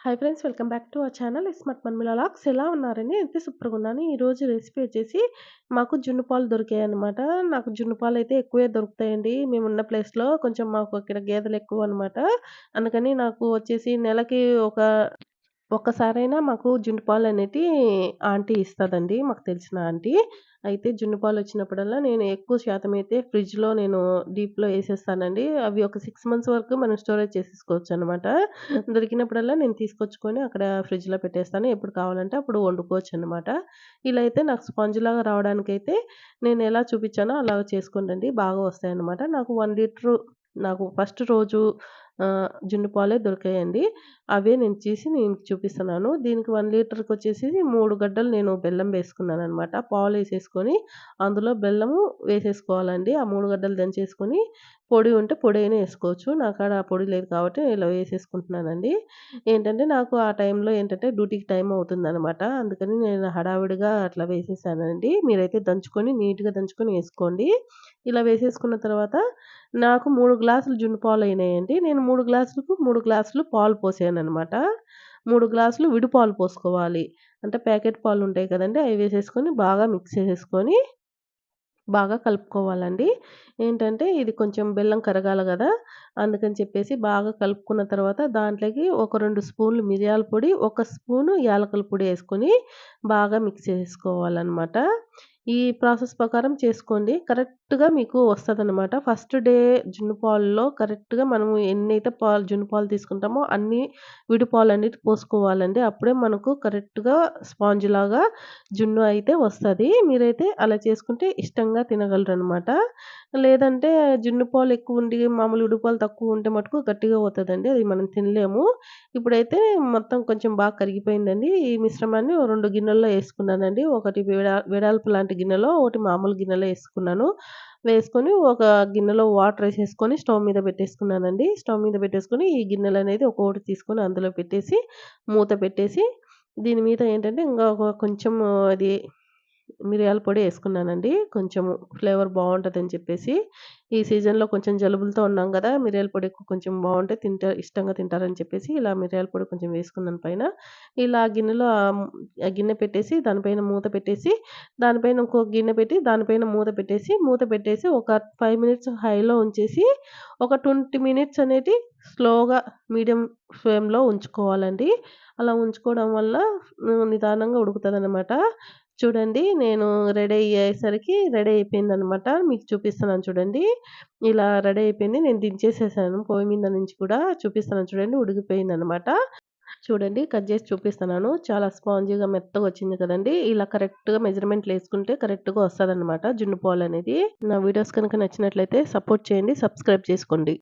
Hi friends welcome back to our channel smart మన్మిలా లాక్స్ ఎలా ఉన్నారని అయితే సూపర్గా ఉన్నాను. ఈరోజు రెసిపీ వచ్చేసి మాకు జున్ను పాలు దొరికాయి అనమాట నాకు జున్ను పాలు అయితే ఎక్కువే దొరుకుతాయండి. మేము ఉన్న ప్లేస్లో కొంచెం మాకు ఇక్కడ గేదెలు ఎక్కువ అనమాట అందుకని నాకు వచ్చేసి నెలకి ఒక ఒక్కసారైనా మాకు జున్నుపాలు అనేది ఆంటీ ఇస్తుందండి మాకు తెలిసిన ఆంటీ. అయితే జున్నుపాలు వచ్చినప్పుడల్లా నేను ఎక్కువ శాతం అయితే ఫ్రిడ్జ్లో నేను డీప్లో వేసేస్తానండి అవి ఒక సిక్స్ మంత్స్ వరకు మనం స్టోరేజ్ చేసేసుకోవచ్చు అనమాట దొరికినప్పుడల్లా నేను తీసుకొచ్చుకొని అక్కడ ఫ్రిడ్జ్లో పెట్టేస్తాను. ఎప్పుడు కావాలంటే అప్పుడు వండుకోవచ్చు అనమాట ఇలా అయితే నాకు స్పాంజ్ లాగా రావడానికైతే నేను ఎలా చూపించానో అలా చేసుకోండి బాగా వస్తాయన్నమాట. నాకు వన్ లీటరు నాకు ఫస్ట్ రోజు జున్ను పాలే దొరికాయండి. అవే నేను చేసి నేను చూపిస్తున్నాను. దీనికి వన్ లీటర్కి వచ్చేసి మూడు గడ్డలు నేను బెల్లం వేసుకున్నాను అనమాట పాలు వేసేసుకొని అందులో బెల్లము వేసేసుకోవాలండి. ఆ మూడు గడ్డలు దంచేసుకొని పొడి ఉంటే పొడి అయినా వేసుకోవచ్చు. నాకు ఆ పొడి లేదు కాబట్టి ఇలా వేసేసుకుంటున్నానండి. ఏంటంటే నాకు ఆ టైంలో ఏంటంటే డ్యూటీకి టైం అవుతుందనమాట అందుకని నేను హడావిడిగా అట్లా వేసేసానండి. మీరైతే దంచుకొని నీట్గా దంచుకొని వేసుకోండి. ఇలా వేసేసుకున్న తర్వాత నాకు మూడు గ్లాసులు జున్ను పాలు అయినాయండి నేను మూడు గ్లాసులకు మూడు గ్లాసులు పాలు పోసాను అనమాట మూడు గ్లాసులు విడిపాలు పోసుకోవాలి. అంటే ప్యాకెట్ పాలు ఉంటాయి కదండి అవి వేసేసుకొని బాగా మిక్స్ చేసేసుకొని బాగా కలుపుకోవాలండి. ఏంటంటే ఇది కొంచెం బెల్లం కరగాలి కదా అందుకని చెప్పేసి బాగా కలుపుకున్న తర్వాత దాంట్లోకి ఒక రెండు స్పూన్లు మిరియాల పొడి ఒక స్పూను యాలకుల పొడి వేసుకొని బాగా మిక్స్ చేసుకోవాలన్నమాట ఈ ప్రాసెస్ ప్రకారం చేసుకోండి. కరెక్ట్ కరెక్ట్‌గా మీకు వస్తదనమాట. ఫస్ట్ డే జున్ను పాలలో కరెక్ట్‌గా మనము ఎన్నైతే పాలు జున్ను పాలు తీసుకుంటామో అన్ని విడి అనేది పోసుకోవాలండి. అప్పుడే మనకు కరెక్ట్‌గా స్పాంజ్ లాగా జున్ను అయితే వస్తుంది మీరైతే అలా చేసుకుంటే ఇష్టంగా తినగలరనమాట. లేదంటే జున్ను పాలు ఎక్కువుండి మామూలు విడి పాలు తక్కువుంటే మటుకు గట్టిగా పోతదండి. అది మనం తినలేము. ఇప్పుడైతే మొత్తం కొంచెం బాగా కరిగిపోయిందండి. ఈ మిశ్రమాన్ని రెండు గిన్నెల్లో వేసుకున్నానండి ఒకటి వేడా వేడాల్పు లాంటి గిన్నెలో, ఒకటి మామూలు గిన్నెలో వేసుకున్నాను వేసుకొని ఒక గిన్నెలో వాటర్ వేసేసుకొని స్టవ్ మీద పెట్టేసుకున్నానండి. స్టవ్ మీద పెట్టేసుకొని ఈ గిన్నెలు అనేది ఒక్కొక్కటి తీసుకొని అందులో పెట్టేసి మూత పెట్టేసి దీని మీద ఏంటంటే ఇంకా కొంచెం అది మిరియాల పొడి వేసుకున్నానండి కొంచెం ఫ్లేవర్ బాగుంటుందని చెప్పేసి. ఈ సీజన్‌లో కొంచెం జలుబులతో ఉన్నాం కదా మిరియాల పొడి కొంచెం బాగుంటే తింటా ఇష్టంగా తింటారని చెప్పేసి ఇలా మిరియాల పొడి కొంచెం వేసుకున్నాను పైన. ఇలా గిన్నెలో ఆ గిన్నె పెట్టేసి దానిపైన మూత పెట్టేసి, దానిపైన ఇంకో గిన్నె పెట్టి దానిపైన మూత పెట్టేసి, మూత పెట్టేసి ఒక ఫైవ్ మినిట్స్ హైలో ఉంచేసి, ఒక 20 మినిట్స్ అనేది స్లోగా మీడియం ఫ్లేమ్‌లో ఉంచుకోవాలండి. అలా ఉంచుకోవడం వల్ల నిదానంగా ఉడుకుతుంది అనమాట చూడండి నేను రెడీ అయ్యేసరికి రెడీ అయిపోయింది అనమాట మీకు చూపిస్తున్నాను చూడండి. ఇలా రెడీ అయిపోయింది. నేను దించేసేసాను పొయ్యి మీద నుంచి కూడా చూపిస్తున్నాను చూడండి ఉడికిపోయింది అనమాట చూడండి కట్ చేసి చూపిస్తున్నాను. చాలా స్పాంజీగా మెత్తగా వచ్చింది కదండీ! ఇలా కరెక్ట్‌గా మెజర్‌మెంట్లు వేసుకుంటే కరెక్ట్‌గా వస్తదనమాట జున్ను పాలు అనేది నా వీడియోస్ కనుక నచ్చినట్లయితే సపోర్ట్ చేయండి. సబ్స్క్రైబ్ చేసుకోండి.